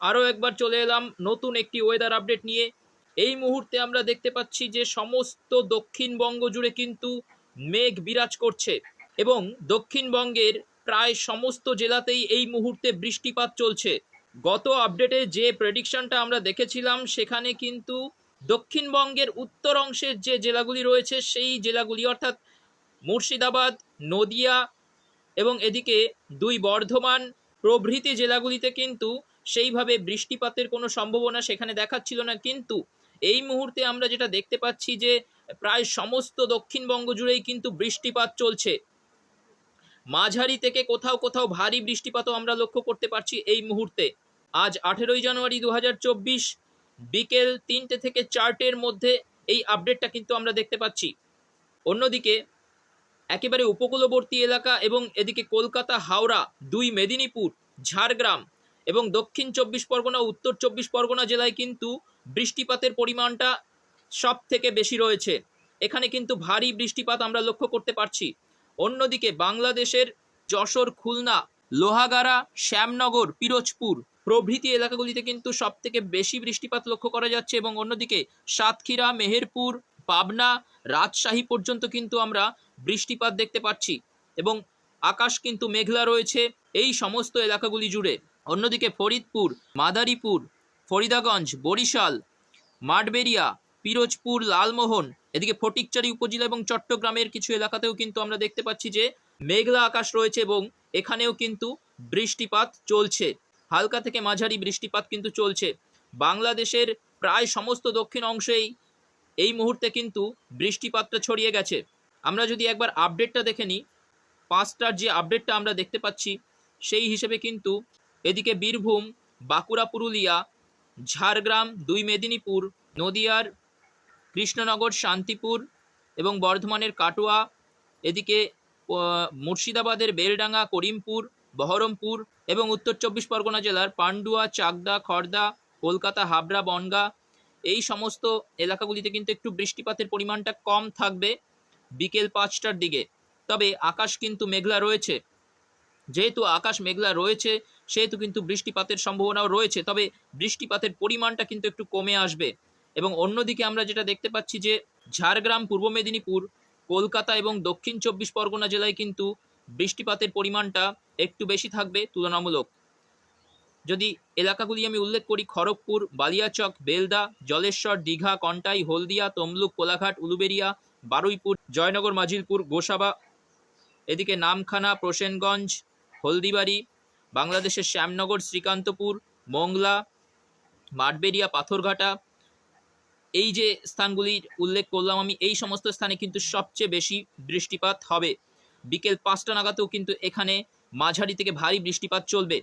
আরও একবার চলে এলাম নতুন একটি ওয়েদার আপডেট নিয়ে। এই মুহূর্তে আমরা দেখতে পাচ্ছি যে সমস্ত দক্ষিণবঙ্গ জুড়ে কিন্তু মেঘ বিরাজ করছে এবং দক্ষিণবঙ্গের প্রায় সমস্ত জেলাতেই এই মুহূর্তে বৃষ্টিপাত চলছে। গত আপডেটে যে প্রেডিকশনটা আমরা দেখেছিলাম, সেখানে কিন্তু দক্ষিণবঙ্গের উত্তর অংশের যে জেলাগুলি রয়েছে, সেই জেলাগুলি অর্থাৎ মুর্শিদাবাদ, নদিয়া এবং এদিকে দুই বর্ধমান প্রভৃতি জেলাগুলিতে কিন্তু সেইভাবে বৃষ্টিপাতের কোনো সম্ভাবনা সেখানে দেখাচ্ছিল না। কিন্তু এই মুহূর্তে আমরা যেটা দেখতে পাচ্ছি যে, প্রায় সমস্ত দক্ষিণবঙ্গ জুড়েই কিন্তু বৃষ্টিপাত চলছে। মাঝারি থেকে কোথাও কোথাও ভারী বৃষ্টিপাতও আমরা লক্ষ্য করতে পারছি এই মুহূর্তে। আজ আঠেরোই জানুয়ারি দু হাজার চব্বিশ, বিকেল তিনটে থেকে চারটের মধ্যে এই আপডেটটা কিন্তু আমরা দেখতে পাচ্ছি। অন্যদিকে, একেবারে উপকূলবর্তী এলাকা এবং এদিকে কলকাতা, হাওড়া, দুই মেদিনীপুর, ঝাড়গ্রাম এবং দক্ষিণ চব্বিশ পরগনা, উত্তর চব্বিশ পরগনা জেলায় কিন্তু বৃষ্টিপাতের পরিমাণটা সব থেকে বেশি রয়েছে। এখানে কিন্তু ভারী বৃষ্টিপাত আমরা লক্ষ্য করতে পারছি। অন্যদিকে বাংলাদেশের যশোর, খুলনা, লোহাগাড়া, শ্যামনগর, পিরোজপুর প্রভৃতি এলাকাগুলিতে কিন্তু সব থেকে বেশি বৃষ্টিপাত লক্ষ্য করা যাচ্ছে এবং অন্যদিকে সাতক্ষীরা, মেহেরপুর, পাবনা, রাজশাহী পর্যন্ত কিন্তু আমরা বৃষ্টিপাত দেখতে পাচ্ছি। এবং আকাশ কিন্তু মেঘলা রয়েছে। এই সমস্ত এলাকাগুলি জুড়ে অন্যদিকে ফরিদপুর, মাদারীপুর, ফরিদাগঞ্জ, বরিশাল, মাঠবেরিয়া, পিরোজপুর, লালমোহন, এদিকে ফটিকচারি উপজেলা এবং চট্টগ্রামের কিছু এলাকাতেও কিন্তু আমরা দেখতে পাচ্ছি যে মেঘলা আকাশ রয়েছে এবং এখানেও কিন্তু বৃষ্টিপাত চলছে। হালকা থেকে মাঝারি বৃষ্টিপাত কিন্তু চলছে। বাংলাদেশের প্রায় সমস্ত দক্ষিণ অংশেই এই মুহূর্তে কিন্তু বৃষ্টিপাতটা ছড়িয়ে গেছে। আমরা যদি একবার আপডেটটা দেখে নিই, পাঁচটার যে আপডেটটা আমরা দেখতে পাচ্ছি, সেই হিসেবে কিন্তু এদিকে বীরভূম, বাঁকুড়া, পুরুলিয়া, ঝাড়গ্রাম, দুই মেদিনীপুর, নদিয়ার কৃষ্ণনগর, শান্তিপুর এবং বর্ধমানের কাটোয়া, এদিকে মুর্শিদাবাদের বেলডাঙ্গা, করিমপুর, বহরমপুর এবং উত্তর চব্বিশ পরগনা জেলার পান্ডুয়া, চাকদা খড়দা কলকাতা, হাবড়া, বনগা, এই সমস্ত এলাকাগুলিতে কিন্তু একটু বৃষ্টিপাতের পরিমাণটা কম থাকবে বিকেল পাঁচটার দিকে। তবে আকাশ কিন্তু মেঘলা রয়েছে। যেহেতু আকাশ মেঘলা রয়েছে সেহেতু কিন্তু বৃষ্টিপাতের সম্ভাবনাও রয়েছে, তবে বৃষ্টিপাতের পরিমাণটা কিন্তু একটু কমে আসবে। এবং অন্যদিকে আমরা যেটা দেখতে পাচ্ছি যে, ঝাড়গ্রাম, পূর্ব মেদিনীপুর, কলকাতা এবং দক্ষিণ চব্বিশ পরগনা জেলায় কিন্তু বৃষ্টিপাতের পরিমাণটা একটু বেশি থাকবে তুলনামূলক। যদি এলাকাগুলি আমি উল্লেখ করি, খড়গপুর, বালিয়াচক, বেলদা, জলেশ্বর, দীঘা, কন্টাই, হলদিয়া, তমলুক, কোলাঘাট, উলুবেরিয়া, বারুইপুর, জয়নগর, মাজিলপুর, গোসাবা, এদিকে নামখানা, প্রসেনগঞ্জ, হলদিবাড়ি বাংলাদেশের শ্যামনগর, শ্রীকান্তপুর, মংলা, মাঠবেরিয়া, পাথরঘাটা। এই যে স্থানগুলির উল্লেখ করলাম আমি, এই সমস্ত স্থানে কিন্তু সবচেয়ে বেশি বৃষ্টিপাত হবে। বিকেল পাঁচটা নাগাদও কিন্তু এখানে মাঝারি থেকে ভারী বৃষ্টিপাত চলবে।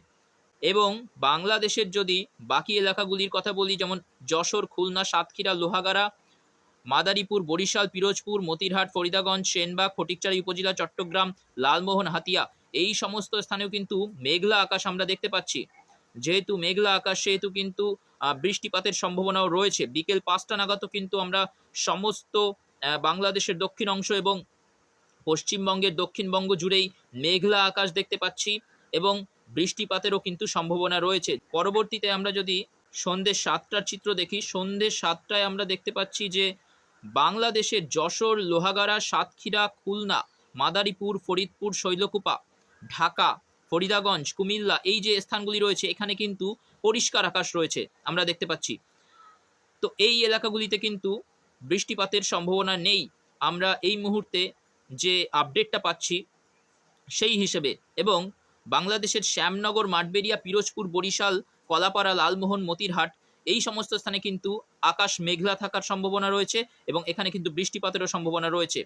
এবং বাংলাদেশের যদি বাকি এলাকাগুলির কথা বলি, যেমন যশোর, খুলনা, সাতক্ষীরা, লোহাগাড়া মাদারীপুর, বরিশাল, পিরোজপুর, মতিরহাট, ফরিদাগঞ্জ, সেনবাগ, ফটিকচারি উপজেলা, চট্টগ্রাম, লালমোহন, হাতিয়া। এই সমস্ত স্থানেও কিন্তু মেঘলা আকাশ আমরা দেখতে পাচ্ছি। যেহেতু মেঘলা আকাশ, সেহেতু কিন্তু বৃষ্টিপাতের সম্ভাবনাও রয়েছে। বিকেল পাঁচটা নাগাদও কিন্তু আমরা সমস্ত বাংলাদেশের দক্ষিণ অংশ এবং পশ্চিমবঙ্গের দক্ষিণবঙ্গ জুড়েই মেঘলা আকাশ দেখতে পাচ্ছি এবং বৃষ্টিপাতেরও কিন্তু সম্ভাবনা রয়েছে। পরবর্তীতে আমরা যদি সন্ধ্যে সাতটার চিত্র দেখি, সন্ধ্যে সাতটায় আমরা দেখতে পাচ্ছি যে বাংলাদেশের যশোর, লোহাগাড়া, সাতক্ষীরা, খুলনা, মাদারীপুর, ফরিদপুর, শৈলকুপা, ঢাকা, ফরিদাগঞ্জ, কুমিল্লা এই যে স্থানগুলি রয়েছে, এখানে কিন্তু পরিষ্কার আকাশ রয়েছে, আমরা দেখতে পাচ্ছি। তো এই এলাকাগুলিতে কিন্তু বৃষ্টিপাতের সম্ভাবনা নেই। আমরা এই মুহূর্তে যে আপডেটটা পাচ্ছি সেই হিসেবে এবং বাংলাদেশের শ্যামনগর, মাঠবেরিয়া, পিরোজপুর, বরিশাল, কলাপাড়া, লালমোহন, মতিরহাট এই সমস্ত স্থানে কিন্তু আকাশ মেঘলা থাকার সম্ভাবনা রয়েছে এবং এখানে কিন্তু বৃষ্টিপাতেরও সম্ভাবনা রয়েছে।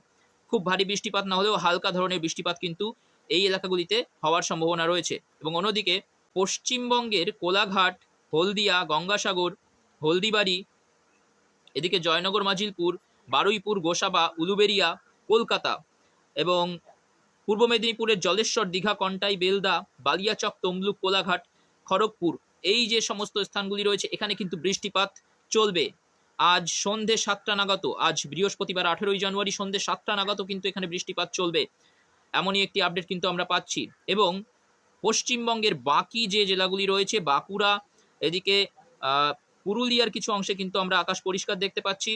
খুব ভারী বৃষ্টিপাত না হলেও হালকা ধরনের বৃষ্টিপাত কিন্তু এই এলাকাগুলিতে হওয়ার সম্ভাবনা রয়েছে এবং অন্যদিকে পশ্চিমবঙ্গের কোলাঘাট, হলদিয়া, গঙ্গাসাগর, হলদিবাড়ি, এদিকে জয়নগর, মাজিলপুর, বারুইপুর, গোসাবা, উলুবেরিয়া, কলকাতা এবং পূর্ব মেদিনীপুরের জলেশ্বর, দীঘা, কন্টাই, বেলদা, বালিয়াচক, তমলুক, কোলাঘাট, খড়গপুর এই যে সমস্ত স্থানগুলি রয়েছে, এখানে কিন্তু বৃষ্টিপাত চলবে। আজ সন্ধে সাতটা নাগাদও আজ বৃহস্পতিবার আঠেরোই জানুয়ারি সন্ধে সাতটা নাগাদও কিন্তু এখানে বৃষ্টিপাত চলবে। এমনই একটি আপডেট কিন্তু আমরা পাচ্ছি। এবং পশ্চিমবঙ্গের বাকি যে জেলাগুলি রয়েছে, বাঁকুড়া, এদিকে পুরুলিয়ার কিছু অংশে কিন্তু আমরা আকাশ পরিষ্কার দেখতে পাচ্ছি।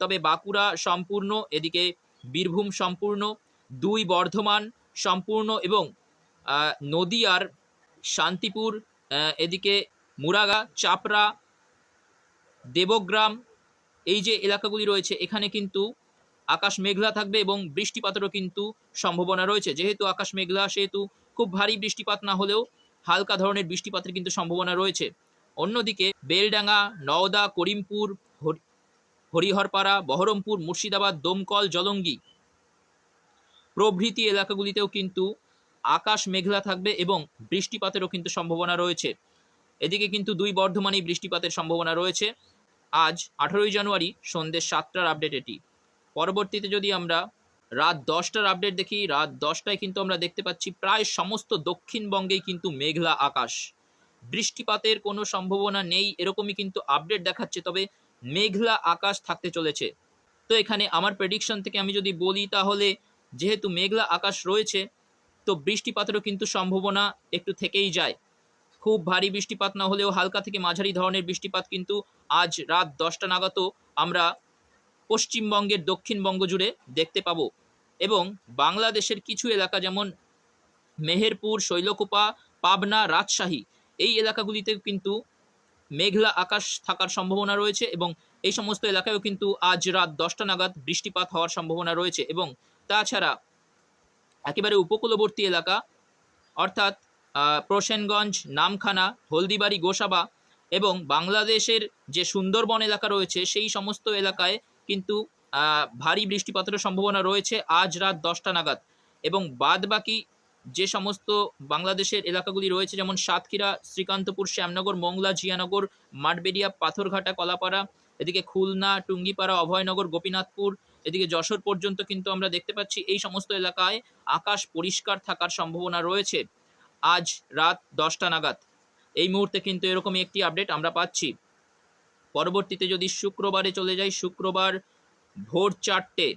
তবে বাঁকুড়া সম্পূর্ণ, এদিকে বীরভূম সম্পূর্ণ, দুই বর্ধমান সম্পূর্ণ এবং নদিয়ার শান্তিপুর এদিকে মুরাগা, চাপড়া, দেবগ্রাম, এই যে এলাকাগুলি রয়েছে, এখানে কিন্তু আকাশ মেঘলা থাকবে এবং বৃষ্টিপাতেরও কিন্তু সম্ভাবনা রয়েছে। যেহেতু আকাশ মেঘলা, সেহেতু খুব ভারী বৃষ্টিপাত না হলেও হালকা ধরনের বৃষ্টিপাতের কিন্তু সম্ভাবনা রয়েছে। অন্যদিকে বেলডাঙ্গা, নওদা, করিমপুর, হরি- হরিহরপাড়া, বহরমপুর, মুর্শিদাবাদ, দমকল, জলঙ্গি প্রভৃতি এলাকাগুলিতেও কিন্তু আকাশ মেঘলা থাকবে এবং বৃষ্টিপাতেরও কিন্তু সম্ভাবনা রয়েছে। এদিকে কিন্তু দুই বর্ধমানেই বৃষ্টিপাতের সম্ভাবনা রয়েছে। আজ আঠারোই জানুয়ারি, সন্ধ্যে সাতটার আপডেট এটি। পরবর্তীতে যদি আমরা রাত দশটার আপডেট দেখি, রাত দশটায় কিন্তু আমরা দেখতে পাচ্ছি প্রায় সমস্ত দক্ষিণবঙ্গেই কিন্তু মেঘলা আকাশ। বৃষ্টিপাতের কোনো সম্ভাবনা নেই, এরকমই কিন্তু আপডেট দেখাচ্ছে, তবে মেঘলা আকাশ থাকতে চলেছে। তো এখানে আমার প্রেডিকশন থেকে আমি যদি বলি, তাহলে যেহেতু মেঘলা আকাশ রয়েছে তো বৃষ্টিপাতেরও কিন্তু সম্ভাবনা একটু থেকেই যায়। খুব ভারী বৃষ্টিপাত না হলেও হালকা থেকে মাঝারি ধরনের বৃষ্টিপাত কিন্তু আজ রাত দশটা নাগাদও আমরা পশ্চিমবঙ্গের দক্ষিণবঙ্গ জুড়ে দেখতে পাবো এবং বাংলাদেশের কিছু এলাকা যেমন মেহেরপুর, শৈলকুপা, পাবনা, রাজশাহী, এই এলাকাগুলিতে কিন্তু মেঘলা আকাশ থাকার সম্ভাবনা রয়েছে এবং এই সমস্ত এলাকায়ও কিন্তু আজ রাত দশটা নাগাদ বৃষ্টিপাত হওয়ার সম্ভাবনা রয়েছে এবং তাছাড়া একেবারে উপকূলবর্তী এলাকা। অর্থাৎ প্রসেনগঞ্জ, নামখানা, হলদিবাড়ি, গোসাবা এবং বাংলাদেশের যে সুন্দরবন এলাকা রয়েছে, সেই সমস্ত এলাকায় কিন্তু ভারী বৃষ্টিপাতের সম্ভাবনা রয়েছে আজ রাত দশটা নাগাদ। এবং বাদ বাকি যে সমস্ত বাংলাদেশের এলাকাগুলি রয়েছে, যেমন সাতক্ষীরা, শ্রীকান্তপুর, শ্যামনগর, মংলা, জিয়ানগর, মাঠবেড়িয়া, পাথরঘাটা, কলাপাড়া এদিকে খুলনা, টুঙ্গিপাড়া, অভয়নগর, গোপীনাথপুর, এদিকে যশোর পর্যন্ত কিন্তু আমরা দেখতে পাচ্ছি এই সমস্ত এলাকায় আকাশ পরিষ্কার থাকার সম্ভাবনা রয়েছে। আজ রাত দশটা নাগাদ। এই মুহূর্তে কিন্তু এরকমই একটি আপডেট আমরা পাচ্ছি। পরবর্তীতে যদি শুক্রবারে চলে যাই, শুক্রবার ভোর চারটে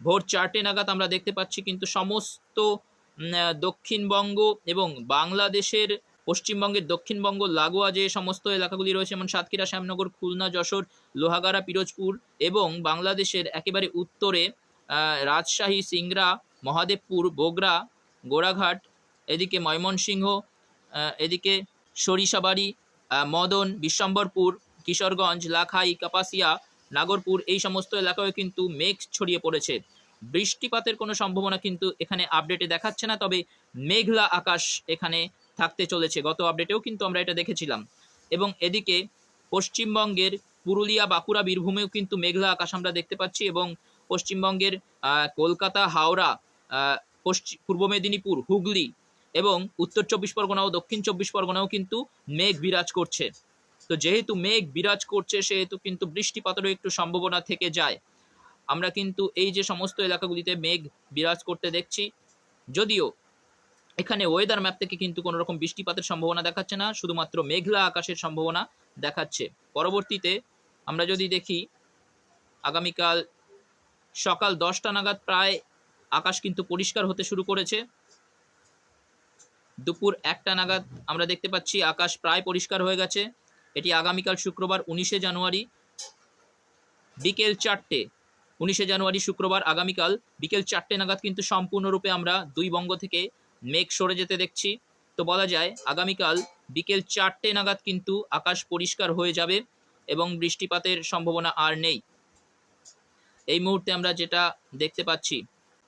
ভোর চারটে নাগাদ আমরা দেখতে পাচ্ছি কিন্তু সমস্ত দক্ষিণবঙ্গ এবং বাংলাদেশের পশ্চিমবঙ্গের দক্ষিণবঙ্গ, লাগোয়া যে সমস্ত এলাকাগুলি রয়েছে, যেমন সাতক্ষীরা, শ্যামনগর, খুলনা, যশোর, লোহাগাড়া, পিরোজপুর এবং বাংলাদেশের একেবারে উত্তরে রাজশাহী, সিংড়া, মহাদেবপুর, বোগরা, গোড়াঘাট, এদিকে ময়মনসিংহ এদিকে সরিষাবাড়ি মদন, বিশ্বম্বরপুর, কিশোরগঞ্জ, লাখাই, কাপাসিয়া, নাগরপুর, এই সমস্ত এলাকায় কিন্তু মেঘ ছড়িয়ে পড়েছে। বৃষ্টিপাতের কোনো সম্ভাবনা কিন্তু এখানে আপডেটে দেখাচ্ছে না, তবে মেঘলা আকাশ এখানে থাকতে চলেছে। গত আপডেটেও কিন্তু আমরা এটা দেখেছিলাম। এবং এদিকে পশ্চিমবঙ্গের পুরুলিয়া, বাঁকুড়া, বীরভূমেও কিন্তু মেঘলা আকাশ আমরা দেখতে পাচ্ছি এবং পশ্চিমবঙ্গের কলকাতা, হাওড়া পশ্চিম পূর্ব মেদিনীপুর, হুগলি এবং উত্তর চব্বিশ পরগনা ও দক্ষিণ চব্বিশ পরগনাও কিন্তু মেঘ বিরাজ করছে। তো যেহেতু মেঘ বিরাজ করছে, সেহেতু কিন্তু বৃষ্টিপাতেরও একটু সম্ভাবনা থেকে যায়। আমরা কিন্তু এই যে সমস্ত এলাকাগুলিতে মেঘ বিরাজ করতে দেখছি। যদিও এখানে ওয়েদার ম্যাপ থেকে কিন্তু কোনো রকম বৃষ্টিপাতের সম্ভাবনা দেখাচ্ছে না, শুধুমাত্র মেঘলা আকাশের সম্ভাবনা দেখাচ্ছে। পরবর্তীতে আমরা যদি দেখি, আগামীকাল সকাল দশটা নাগাদ প্রায় আকাশ কিন্তু পরিষ্কার হতে শুরু করেছে। দুপুর একটা নাগাদ আমরা দেখতে পাচ্ছি আকাশ প্রায় পরিষ্কার হয়ে গেছে। এটি আগামীকাল শুক্রবার উনিশে জানুয়ারি বিকেল চারটে। উনিশে জানুয়ারি শুক্রবার আগামীকাল বিকেল চারটে নাগাদ কিন্তু সম্পূর্ণরূপে আমরা দুই বঙ্গ থেকে মেঘ সরে যেতে দেখছি। তো বলা যায়, আগামীকাল বিকেল চারটে নাগাদ কিন্তু আকাশ পরিষ্কার হয়ে যাবে এবং বৃষ্টিপাতের সম্ভাবনা আর নেই। এই মুহূর্তে আমরা যেটা দেখতে পাচ্ছি,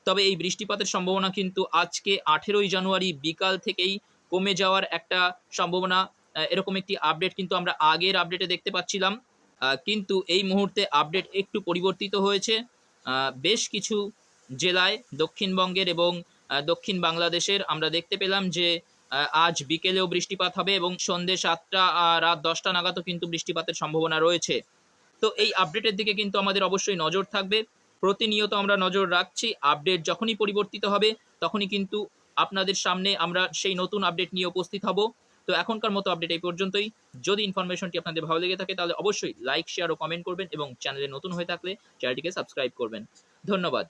তবে এই বৃষ্টিপাতের সম্ভাবনা কিন্তু আজকে আঠেরোই জানুয়ারি বিকাল থেকেই কমে যাওয়ার একটা সম্ভাবনা এরকম একটি আপডেট কিন্তু আমরা আগের আপডেটে দেখতে পাচ্ছিলাম। কিন্তু এই মুহূর্তে আপডেট একটু পরিবর্তিত হয়েছে। বেশ কিছু জেলায় দক্ষিণবঙ্গের এবং দক্ষিণ বাংলাদেশের আমরা দেখতে পেলাম যে আজ বিকেলেও বৃষ্টিপাত হবে এবং সন্ধ্যে সাতটা রাত দশটা নাগাদও কিন্তু বৃষ্টিপাতের সম্ভাবনা রয়েছে। তো এই আপডেটের দিকে কিন্তু আমাদের অবশ্যই নজর থাকবে। প্রতিনিয়ত আমরা নজর রাখছি, আপডেট যখনই পরিবর্তিত হবে তখনই কিন্তু আপনাদের সামনে আমরা সেই নতুন আপডেট নিয়ে উপস্থিত হব। তো এখনকার মতো আপডেট এই পর্যন্তই। যদি ইনফরমেশনটি আপনাদের ভালো লেগে থাকে তাহলে অবশ্যই লাইক শেয়ার ও কমেন্ট করবেন এবং চ্যানেলে নতুন হয়ে থাকলে চ্যানেলটিকে সাবস্ক্রাইব করবেন। ধন্যবাদ।